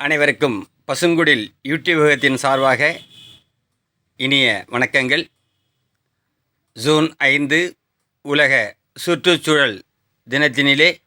அனைவருக்கும் பசுங்குடில் யூடியூபகத்தின் சார்பாக இனிய வணக்கங்கள். ஜூன் ஐந்து உலக சுற்றுச்சூழல் தினத்தினிலே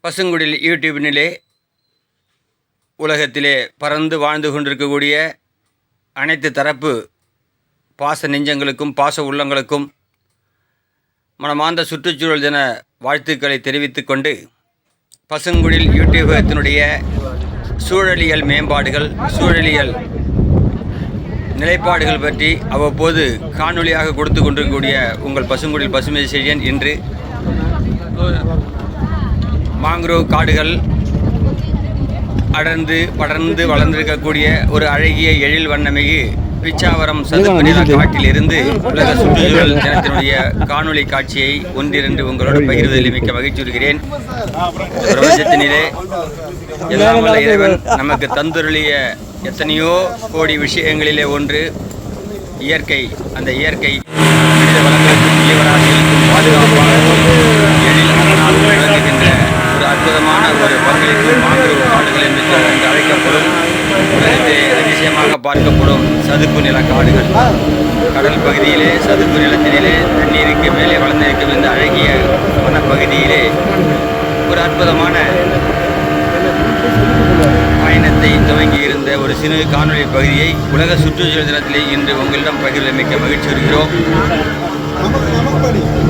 பசுங்குடில் யூடியூபினிலே உலகத்திலே பறந்து வாழ்ந்து கொண்டிருக்கக்கூடிய அனைத்து தரப்பு பாச நெஞ்சங்களுக்கும் பாச உள்ளங்களுக்கும் மனமார்ந்த சுற்றுச்சூழல் தின வாழ்த்துக்களை தெரிவித்துக்கொண்டு கொண்டு பசுங்குடில் யூடியூபத்தினுடைய சூழலியல் மேம்பாடுகள் சூழலியல் நிலைப்பாடுகள் பற்றி அவ்வப்போது காணொளியாக கொடுத்து கொண்டிருக்கக்கூடிய உங்கள் பசுங்குடில் பசுமை செய்யன் இன்று மாங்க்ரோவ் காடுகள் அடர்ந்து படர்ந்து வளர்ந்திருக்கக்கூடிய ஒரு அழகிய எழில் வண்ணமிகு பிச்சாவரம் சதுப்பு காட்டிலிருந்து உலக சுற்றுச்சூழல் தினத்தினுடைய காணொளி காட்சியை ஒன்றிரண்டு உங்களோடு பகிர்வதில் மிக்க மகிழ்ச்சி வருகிறேன் பிரபஞ்சத்தினிலே எல்லாம் வல்ல இறைவன் நமக்கு தந்துருளிய எத்தனையோ கோடி விஷயங்களிலே ஒன்று இயற்கை. அந்த இயற்கை மனித வளங்களுக்கும் ஜீவராசிகளுக்கும் பாதுகாப்பாகவும் எழில் அரணால் விளங்குகின்ற ஒரு அற்புதமான ஒரு பங்களிப்பு மாங்கரு காடுகள் என்று அழைக்கப்படும் அதிசயமாக பார்க்கப்படும் சதுப்பு நில காடுகள். கடல் பகுதியிலே சதுப்பு நிலத்தினிலே தண்ணீருக்கு மேலே வளர்ந்திருக்கும் இந்த அழகிய வனப்பகுதியிலே ஒரு அற்புதமான பயணத்தை துவங்கி இருந்த ஒரு சிறு காணொலி பகுதியை உலக சுற்றுச்சூழல் தினத்திலே இன்று உங்களிடம் பகிர்ந்து மிக்க மகிழ்ச்சி வருகிறோம்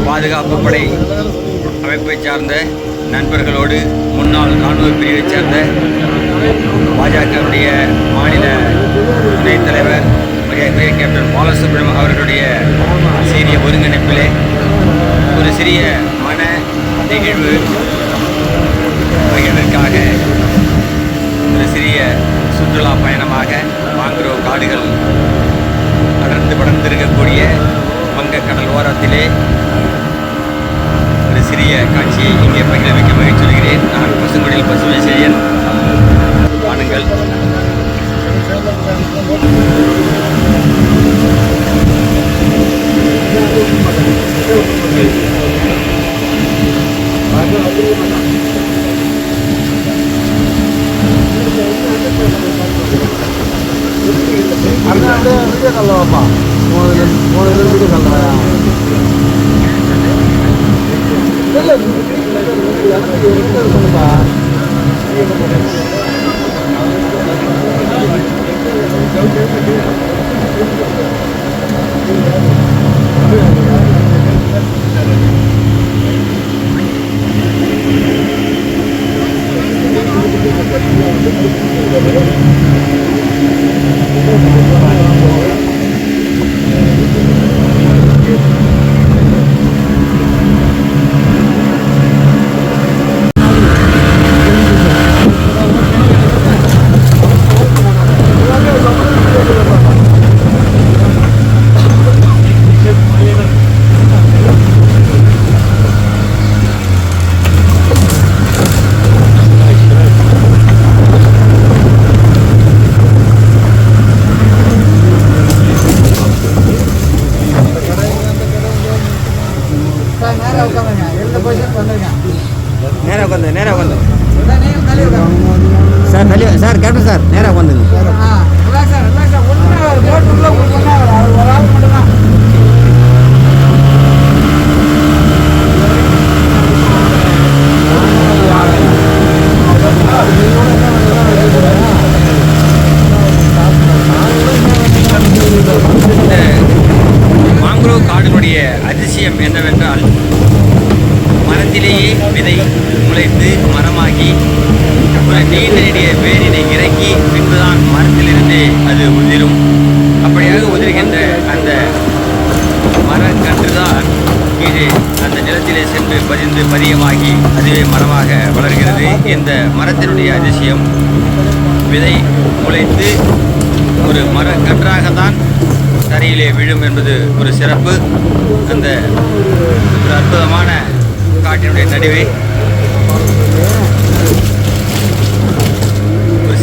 பாதுகாப்பு படை அமைப்பை சார்ந்த நண்பர்களோடு முன்னாள் ராணுவ பிரிவை சேர்ந்த பாஜகவுடைய மாநில துணைத் தலைவர் மரியாதைக்குரிய கேப்டன் பாலசுப்ரம அவர்களுடைய சீரிய ஒருங்கிணைப்பிலே ஒரு சிறிய மன நிகழ்வு வகைகளுக்காக ஒரு சிறிய சுற்றுலா பயணமாக மாங்குரோவ் காடுகள் அடர்ந்து படர்ந்திருக்கக்கூடிய வங்கக்கடல் ஓரத்திலே ஒரு சிறிய காட்சியை இங்கே பகிர வைக்க மகிழ்ச்சி வருகிறேன் நான் பசுங்குடியில் பசுமை செய்யன் காணுங்கள் கல்லவாப்பா மூணு மூணு வீடு கல்லவா இல்லை இல்லை சொல்லுப்பா Thank you. ஆள் மட்டும்தான் இந்த மாங்குரோவ் காடினுடைய அதிசயம் என்னவென்றால் மரத்திலேயே விதை முளைத்து மரமாகி ஒரு நீண்ட வேரினை இறக்கி பின்புதான் மரத்திலிருந்தே அது உதிரும். அப்படியாக உதிர்கின்ற அந்த மரக்கன்றுதான் கீழே அந்த நிலத்திலே சென்று பதிந்து பதியமாகி அதுவே மரமாக வளர்கிறது. இந்த மரத்தினுடைய அதிசயம் விதை முளைத்து ஒரு மரக்கன்றாகத்தான் தரையிலே விழும் என்பது ஒரு சிறப்பு. அந்த ஒரு அற்புதமான காட்டினுடைய நடுவே.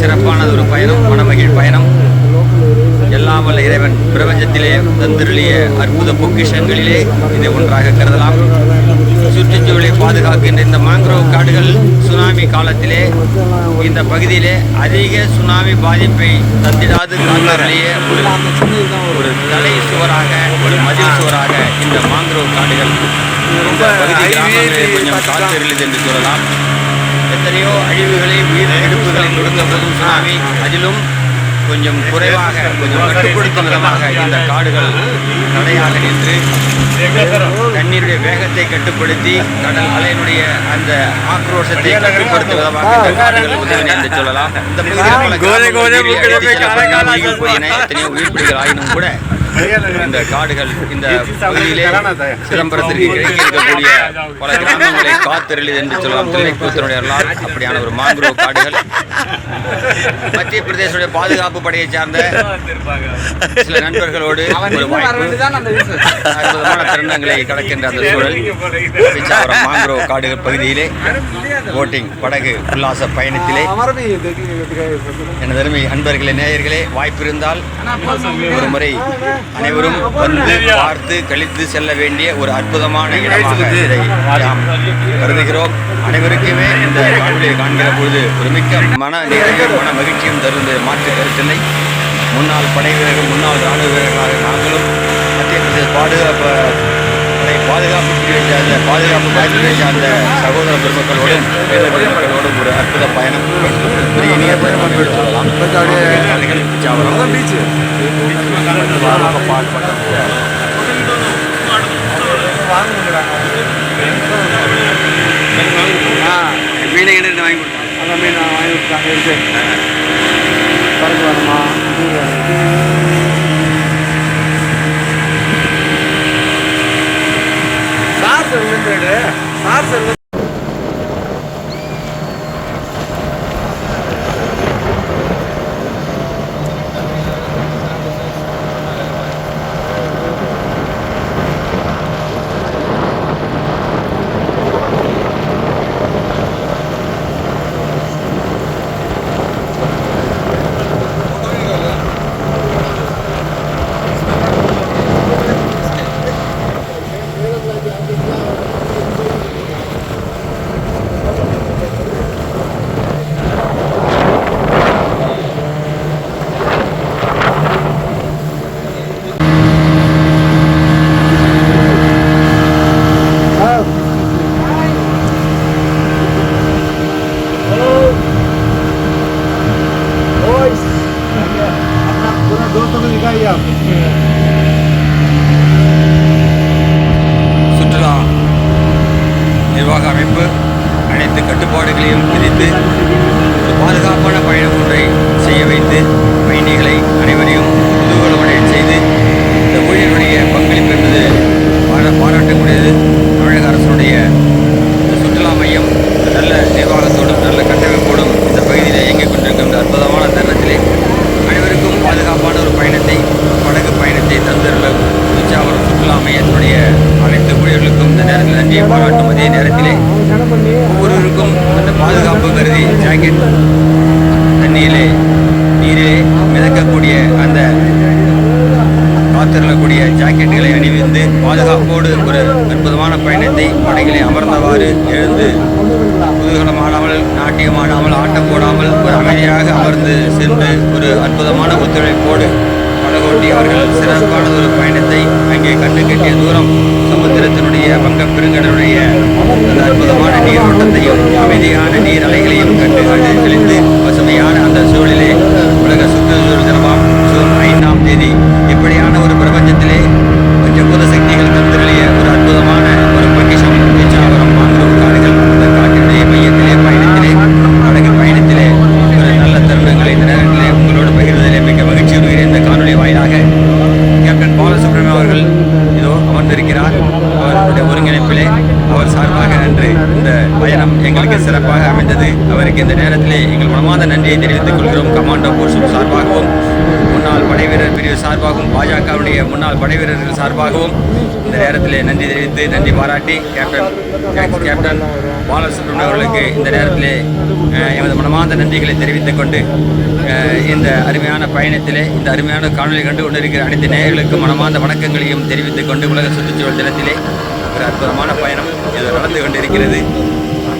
சிறப்பானது ஒரு பயணம் மனமகிழ் பயணம். எல்லாம் வல்ல இறைவன் பிரபஞ்சத்திலே தந்திருளிய அற்புத பொக்கிஷங்களிலே இதை ஒன்றாக கருதலாம். சுற்றுச்சூழலை பாதுகாக்கின்ற இந்த மேங்க்ரோவ் காடுகள் சுனாமி காலத்திலே இந்த பகுதியிலே அதிக சுனாமி பாதிப்பை தந்திடாது காலத்திலேயே ஒரு ஒரு தலை சுவராக ஒரு மதில் சுவராக இந்த மாங்க்ரோவ் காடுகள் இந்த பகுதி கிராமங்களிலே கொஞ்சம் காத்திருந்தது என்று சொல்லலாம். எத்தனையோ அழிவுகளை உயிர் எடுப்புகளை கொடுத்த போதும் சுனாமி அதிலும் கொஞ்சம் குறைவாக கொஞ்சம் கட்டுப்படுத்தும் விதமாக இந்த காடுகள் தடையாக நின்று தண்ணீருடைய வேகத்தை கட்டுப்படுத்தி கடல் அலையினுடைய அந்த ஆக்ரோஷத்தை கட்டுப்படுத்தும் விதமாக இந்த காடுகள் உதவின என்று சொல்லலாம். இந்த உயிர்ப்பிடிகள் ஆயினும் கூட இந்த காடுகள் இந்த பகுதியிலே சிதம்பரத்திற்கு இருக்கக்கூடிய பல கிராமங்களை காத்திரளிது என்று சொல்லலாம். தில்லைக்கூத்தனுடைய வரலாறு அப்படியான ஒரு மாங்குரோவ் காடுகள். மத்திய பிரதேசனுடைய பாதுகாப்பு படையை சார்ந்த சில நண்பர்களோடு ஒரு அற்புதமான தருணங்களை கடக்கின்ற அந்த சூழல். பிச்சாவரம் மாங்குரோவ் காடுகள் பகுதியிலே போட்டிங் படகு உல்லாச பயணத்திலே. எனது அருமை அன்பர்களே நேயர்களே வாய்ப்பு இருந்தால் ஒரு முறை அனைவரும் வந்து பார்த்து கழித்து செல்ல வேண்டிய ஒரு அற்புதமான இடமாக இதை நாம் கருதுகிறோம். அனைவருக்குமே இந்த காணொலியை காண்கிற பொழுது ஒரு மிக்க மன நிறைவும் மன மகிழ்ச்சியும் தருவது மாற்று கருத்தில்லை. முன்னாள் படை வீரர்கள் முன்னாள் ராணுவ வீரர்களாக நாங்களும் மத்திய பிரதேச பாதுகாப்பு படை பாதுகாப்பு பிரிவை சார்ந்த பாதுகாப்பு காய்ச்சலை சார்ந்த சகோதர பெருமக்களோடும் வேத பெருமக்களோடும் ஒரு அற்புத பயணம் ஒரு இனிய பயணம் என்று சொல்லலாம். பிச்சாவரம் மீனை என்ன வாங்கி கொடுத்தாங்க அந்த மீன் வாங்கி விட்டாங்க இருக்கு பறந்து கட்டுப்பாடுகளையும் பாதுகாப்பான பயணம் ஒன்றை செய்ய வைத்து பயணிகளை அனைவரையும் குதூகலமடைய செய்து இந்த ஊழியர்களுடைய பங்களிப்பு என்பது பாட பாராட்டக்கூடியது. தமிழக அரசுடைய சுற்றுலா மையம் நல்ல நிர்வாகத்தோடும் நல்ல கட்டமைப்போடும் இந்த பகுதியில் இயங்கிக் கொண்டிருக்கும் இந்த அற்புதமான தருணத்திலே அனைவருக்கும் பாதுகாப்பான ஒரு பயணத்தை படகு பயணத்தை தந்துள்ள தஞ்சாவூர் சுற்றுலா மையத்தினுடைய அனைத்து ஊழியர்களுக்கும் இந்த நேரத்தில் நன்றியை பாராட்டும் அதே நேரத்திலே ஒவ்வொருவருக்கும் பாதுகாப்பு கருதி ஜாக்கெட் தண்ணியிலே நீரிலே மிதக்கக்கூடிய அந்த காத்திருக்கக்கூடிய ஜாக்கெட்டுகளை அணிவிந்து பாதுகாப்போடு ஒரு அற்புதமான பயணத்தை படகிலே அமர்ந்தவாறு எழுந்து குதூகலமாடாமல் நாட்டியமாடாமல் ஆட்டம் போடாமல் ஒரு அமைதியாக அமர்ந்து சென்று ஒரு அற்புதமான ஒத்துழைப்போடு படகோட்டி அவர்கள் சிறப்பான ஒரு பயணத்தை அங்கே கண்டு கட்டிய தூரம் சமுத்திரத்தினுடைய பங்கப் பெருங்கடனுடைய அந்த அற்புதமான நீரோட்டத்தையும் அமைதியான நீர் அலைகளையும் கண்டு கண்டு தெளிந்து பசுமையான அந்த சூழலிலே உலக சுற்றுச்சூழல் தினமாம் ஜூன் ஐந்தாம் தேதி இப்படியான ஒரு பிரபஞ்சத்திலே பஞ்சபூத சக்திகள் தந்திரளிய ஒரு அற்புதமான ஒரு பொக்கிஷம் பிச்சாவரம் மாங்குரோவ் காடுகள் இந்த காட்டினுடைய மையத்திலே பயணத்திலே படகு பயணத்திலே ஒரு நல்ல தருணங்களை இந்த நேரத்திலே உங்களோடு பகிர்வதிலே மிக மகிழ்ச்சி வருகிறேன் இந்த காணொலி வாயிலாக கேப்டன் பாலசுப்ரமணியம் அவர்கள் இதோ அமர்ந்திருக்கிறார் அவர்களுடைய ஒருங்கிணைப்பிலே அவர் சார்பாக அன்று இந்த பயணம் எங்களுக்கு சிறப்பாக அமைந்தது அவருக்கு இந்த நேரத்திலே எங்கள் மனமார்ந்த நன்றியை தெரிவித்துக் கொள்கிறோம் கமாண்டோ போர்ஸும் சார்பாகவும் முன்னாள் படை வீரர் பிரிவு சார்பாகவும் பாஜகவுடைய முன்னாள் படை வீரர்கள் சார்பாகவும் இந்த நேரத்திலே நன்றி தெரிவித்து நன்றி பாராட்டி கேப்டன் கேப்டன் பாலசுப்ரமணியம் அவர்களுக்கு இந்த நேரத்திலே எமது மனமார்ந்த நன்றிகளை தெரிவித்துக் கொண்டு இந்த அருமையான பயணத்திலே இந்த அருமையான காணொலி கண்டு கொண்டிருக்கிற அனைத்து நேயர்களுக்கும் மனமார்ந்த வணக்கங்களையும் தெரிவித்துக் கொண்டு உலக சுற்றுச்சூழல் தினத்திலே ஒரு அற்புதமான பயணம் இது நடந்து கொண்டிருக்கிறது.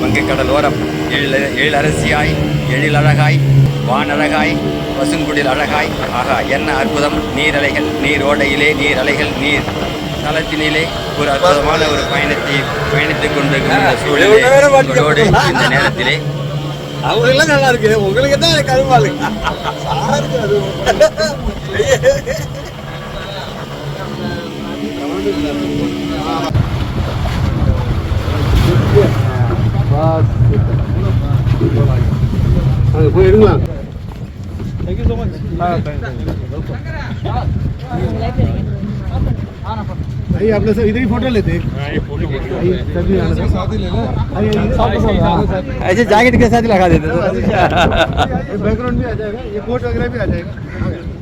வங்கக்கடல் கடலோரம் எழில் எழில் அரசியாய் எழில் அழகாய் வானழகாய் பசுங்குடில் அழகாய் ஆகா என்ன அற்புதம் நீரலைகள் நீர் ஓடையிலே நீர் அலைகள் நீர் தளத்தினிலே ஒரு அற்புதமான ஒரு பயணத்தை பயணித்துக் கொண்டிருக்கிற உங்களோடு இந்த நேரத்திலே அவங்களுக்கெல்லாம் நல்லா இருக்கு உங்களுக்கு தான் கருமாலு சாருக்கு அது போய் எடுக்கலாம் आइए आप लोग सब इधर ही फोटो लेते आइए सभी आना साथ ही ले लो आइए साथ ऐसे जैकेट के साथ ही लगा देते ये बैकग्राउंड भी आ जाएगा ये कोट वगैरह भी आ जाएगा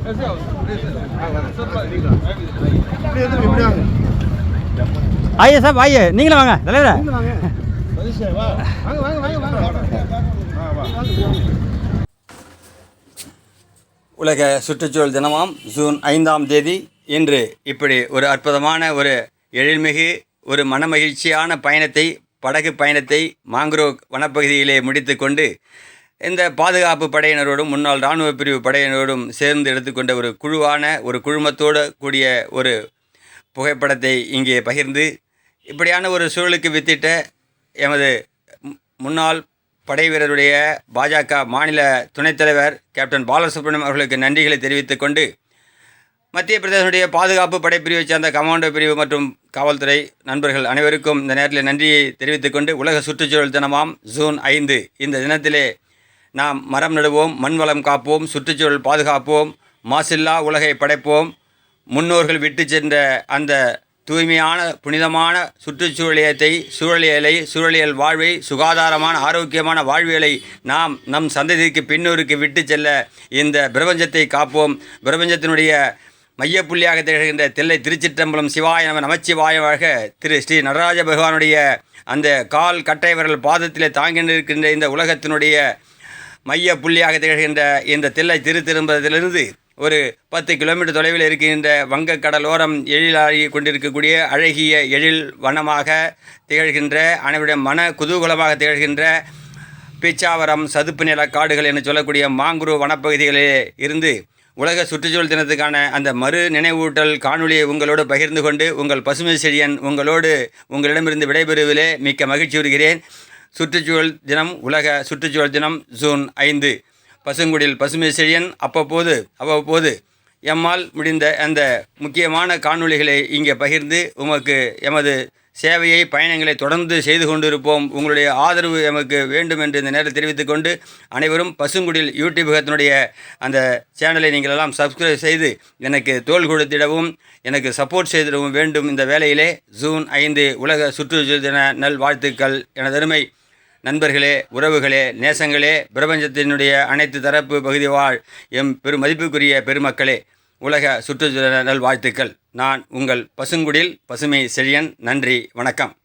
ऐसे आओ இப்படி வந்து இப்படி வாங்க ஐயா உலக சுற்றுச்சூழல் தினமாம் ஜூன் ஐந்தாம் தேதி. இன்று இப்படி ஒரு அற்புதமான ஒரு எழில்மிகு ஒரு மனமகிழ்ச்சியான பயணத்தை படகு பயணத்தை மாங்க்ரோவ் வனப்பகுதியிலே முடித்துக்கொண்டு இந்த பாதுகாப்பு படையினரோடும் முன்னாள் இராணுவ பிரிவு படையினரோடும் சேர்ந்து எடுத்துக்கொண்ட ஒரு குழுவான ஒரு குழுமத்தோடு கூடிய ஒரு புகைப்படத்தை இங்கே பகிர்ந்து இப்படியான ஒரு சூழலுக்கு வித்திட்ட எமது முன்னாள் படை வீரருடைய பாஜக மாநில துணைத் தலைவர் கேப்டன் பாலசுப்ரமணியம் அவர்களுக்கு நன்றிகளை தெரிவித்துக் கொண்டு மத்திய பிரதேசனுடைய பாதுகாப்பு படைப்பிரிவைச் சேர்ந்த கமாண்டோ பிரிவு மற்றும் காவல்துறை நண்பர்கள் அனைவருக்கும் இந்த நேரத்தில் நன்றியை தெரிவித்துக் கொண்டு உலக சுற்றுச்சூழல் தினமாம் ஜூன் ஐந்து. இந்த தினத்திலே நாம் மரம் நடுவோம் மண் வளம் காப்போம் சுற்றுச்சூழல் பாதுகாப்போம் மாசில்லா உலகை படைப்போம். முன்னோர்கள் விட்டு சென்ற அந்த தூய்மையான புனிதமான சுற்றுச்சூழலியத்தை சூழலியலை சூழலியல் வாழ்வை சுகாதாரமான ஆரோக்கியமான வாழ்வியலை நாம் நம் சந்ததிக்கு பின்னோருக்கு விட்டு செல்ல இந்த பிரபஞ்சத்தை காப்போம். பிரபஞ்சத்தினுடைய மையப்புள்ளியாக திகழ்கின்ற தில்லை திருச்சிற்றம்பலம் சிவாய நம நமச்சிவாயமாக திரு ஸ்ரீ நடராஜ பகவானுடைய அந்த கால் கட்டை விரல் பாதத்திலே தாங்கி நிற்கின்ற இந்த உலகத்தினுடைய மைய புள்ளியாக திகழ்கின்ற இந்த தில்லை திருத்திரும்பதிலிருந்து ஒரு பத்து கிலோமீட்டர் தொலைவில் இருக்கின்ற வங்கக்கடலோரம் எழிலாகி கொண்டிருக்கக்கூடிய அழகிய எழில் வனமாக திகழ்கின்ற அனைவருடைய மன குதூகலமாக திகழ்கின்ற பிச்சாவரம் சதுப்பு நில காடுகள் என்று சொல்லக்கூடிய மாங்குரு வனப்பகுதிகளிலே இருந்து உலக சுற்றுச்சூழல் தினத்துக்கான அந்த மறு நினைவூட்டல் காணொலியை உங்களோடு பகிர்ந்து கொண்டு உங்கள் பசுமை செழியன் உங்களோடு உங்களிடமிருந்து விடைபெறுவதிலே மிக்க மகிழ்ச்சி வருகிறேன் சுற்றுச்சூழல் தினம் உலக சுற்றுச்சூழல் தினம் ஜூன் ஐந்து. பசுங்குடில் பசுமை செழியன் அப்பப்போது அவ்வப்போது எம்மால் முடிந்த அந்த முக்கியமான காணொளிகளை இங்கே பகிர்ந்து உமக்கு எமது சேவையை பயணங்களை தொடர்ந்து செய்து கொண்டிருப்போம். உங்களுடைய ஆதரவு எமக்கு வேண்டும் என்று இந்த நேரத்தில் தெரிவித்துக் கொண்டு அனைவரும் பசுங்குடில் யூடியூபகத்தினுடைய அந்த சேனலை நீங்கள் எல்லாம் சப்ஸ்கிரைப் செய்து எனக்கு தோள் கொடுத்திடவும் எனக்கு சப்போர்ட் செய்திடவும் வேண்டும். இந்த வேலையிலே ஜூன் ஐந்து உலக சுற்றுச்சூழல் தின நல்வாழ்த்துக்கள் எனதருமை நண்பர்களே உறவுகளே நேசங்களே பிரபஞ்சத்தினுடைய அனைத்து தரப்பு பகுதி வாழ் எம் பெரும் மதிப்புக்குரிய பெருமக்களே உலக சுற்றுச்சூழல் நல்வாழ்த்துக்கள். நான் உங்கள் பசுங்குடில் பசுமை செழியன். நன்றி வணக்கம்.